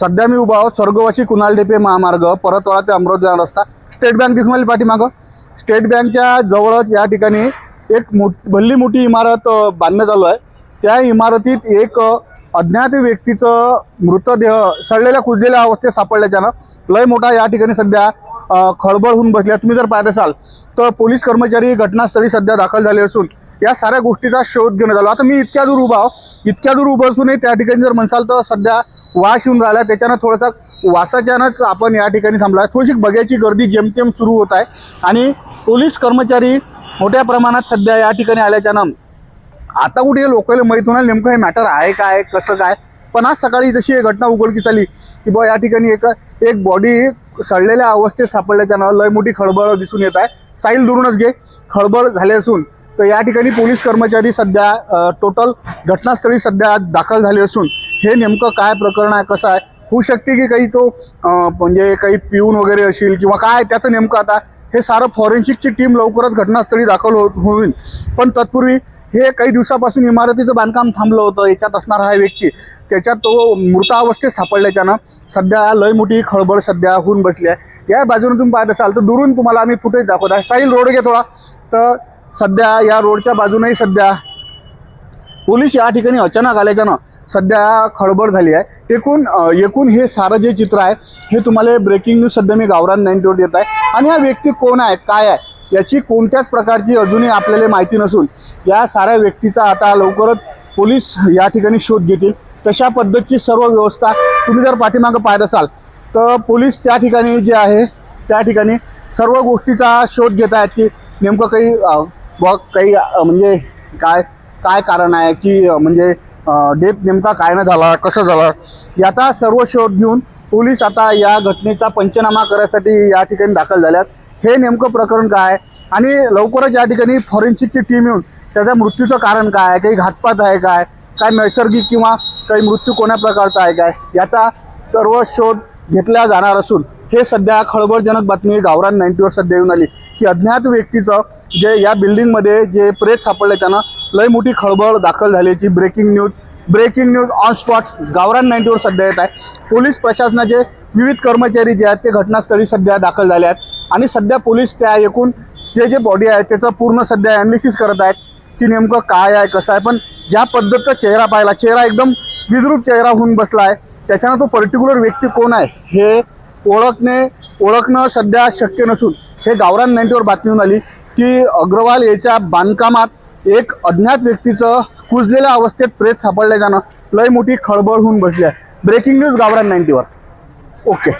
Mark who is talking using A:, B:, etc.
A: सध्या मी उभा आहोत स्वर्गवासी कुणाल ढेपे महामार्ग परतवाडा ते अमरावती रस्ता. स्टेट बँक दिसून आली पाठीमागं. स्टेट बँकच्या जवळच या ठिकाणी एक मोठ भल्ली मोठी इमारत बांधण्यात चालू आहे. त्या इमारतीत एक अज्ञात व्यक्तीचं मृतदेह सडलेल्या कुजलेल्या अवस्थेत सापडल्याच्यानं लय मोठा या ठिकाणी सध्या खळबळ होऊन बसल्या तुम्ही जर पाहत असाल तर पोलीस कर्मचारी घटनास्थळी सध्या दाखल झाले असून या साऱ्या गोष्टीचा शोध घेण्यात आला. आता मी इतक्या दूर उभा आहो इतक्या दूर उभं असूनही त्या ठिकाणी जर म्हणसाल तर सध्या वास येऊन राहिला. त्याच्यानं थोडासा वासाच्यानंच आपण या ठिकाणी थांबला. आहे थोडीशी बघायची गर्दी जेमतेम सुरू होत आहे. आणि पोलीस कर्मचारी मोठ्या प्रमाणात सध्या या ठिकाणी आल्याच्यानं आता कुठे लोकांना माहीत होणार नेमकं हे मॅटर आहे काय कसं काय? पण आज सकाळी जशी एक घटना उघडकीस आली की बुवा या ठिकाणी एक एक बॉडी सडलेल्या अवस्थेत सापडल्याच्यानं लय मोठी खळबळ दिसून येत आहे. साईल दुरूनच घे. खळबळ झाले असून तर या ठिकाणी पोलीस कर्मचारी सध्या टोटल घटनास्थळी सध्या दाखल झाले असून हे नेमकं काय प्रकरण आहे कसं आहे? होऊ शकते की काही तो म्हणजे काही पिऊन वगैरे असेल किंवा काय त्याचं नेमकं आता हे सारं फॉरेन्सिकची टीम लवकरच घटनास्थळी दाखल हो होईल. पण तत्पूर्वी हे काही दिवसापासून इमारतीचं बांधकाम थांबलं होतं याच्यात असणारा हा व्यक्ती त्याच्यात तो मृतावस्थेत सापडल्याच्यानं सध्या लय मोठी खळबळ सध्या होऊन बसली आहे. या बाजूने तुम्ही पाहत असाल तर दुरून तुम्हाला आम्ही फुटेज दाखवत आहे. साईल रोड घे थोडा. तर सध्या या रोडच्या बाजूनही सध्या पोलीस या ठिकाणी अचानक आल्याच्यानं सध्या खळबळ झाली आहे. एकूण एकूण हे सारं जे चित्र आहे हे तुम्हाला ब्रेकिंग न्यूज सध्या मी गावरान नाईन्टीवर देत आहे. आणि हा व्यक्ती कोण आहे काय आहे याची कोणत्याच प्रकारची अजूनही आपल्याला माहिती नसून या साऱ्या व्यक्तीचा आता लवकरच पोलीस या ठिकाणी शोध घेतील. तशा पद्धतीची सर्व व्यवस्था तुम्ही जर पाठीमागं पाहत असाल तर पोलीस त्या ठिकाणी जे आहे त्या ठिकाणी सर्व गोष्टीचा शोध घेत आहेत की नेमकं काही अ, काही म्हणजे काय काय कारण आहे की म्हणजे डेप नेमका काय नाही झाला कसं झालं याचा सर्व शोध घेऊन पोलीस आता या घटनेचा पंचनामा करायसाठी या ठिकाणी दाखल झाल्यात. हे नेमकं प्रकरण काय? आहे आणि लवकरच या ठिकाणी फॉरेन्सिकची टीम येऊन त्याच्या मृत्यूचं कारण काय? आहे काही घातपात आहे काय? काय नैसर्गिक किंवा काही मृत्यू कोण्या प्रकारचा आहे काय? याचा सर्व शोध घेतला जाणार असून हे सध्या खळबळजनक बातमी गावरान नाईन्टीवर सध्या येऊन आली की अज्ञात व्यक्तीचं जे या बिल्डिंगमध्ये जे प्रेत सापडले त्यांना लय मोठी खळबळ दाखल झाल्याची breaking news breaking news on spot गावरान नाईन्टीवर सध्या येत आहे. पोलीस प्रशासनाचे विविध कर्मचारी जे आहेत ते घटनास्थळी सध्या दाखल झाले आहेत. आणि सध्या पोलीस त्या एकूण जे जे बॉडी आहे त्याचं पूर्ण सध्या ॲनालिसिस करत आहेत की नेमकं काय आहे कसं आहे. पण ज्या पद्धतीचा चेहरा पाहिला चेहरा एकदम विद्रूप चेहरा होऊन बसला आहे. त्याच्यानं तो पर्टिक्युलर व्यक्ती कोण आहे हे ओळखणे ओळखणं सध्या शक्य नसून हे गावरान नाईन्टीवर बातमी आली. की अग्रवाल याच्या बांधकामात एक अज्ञात व्यक्तीचं कुजलेल्या अवस्थेत प्रेत सापडल्याच्यानं लय मोठी खळबळ होऊन बसली आहे. ब्रेकिंग न्यूज गावरान नाईन्टीवर ओके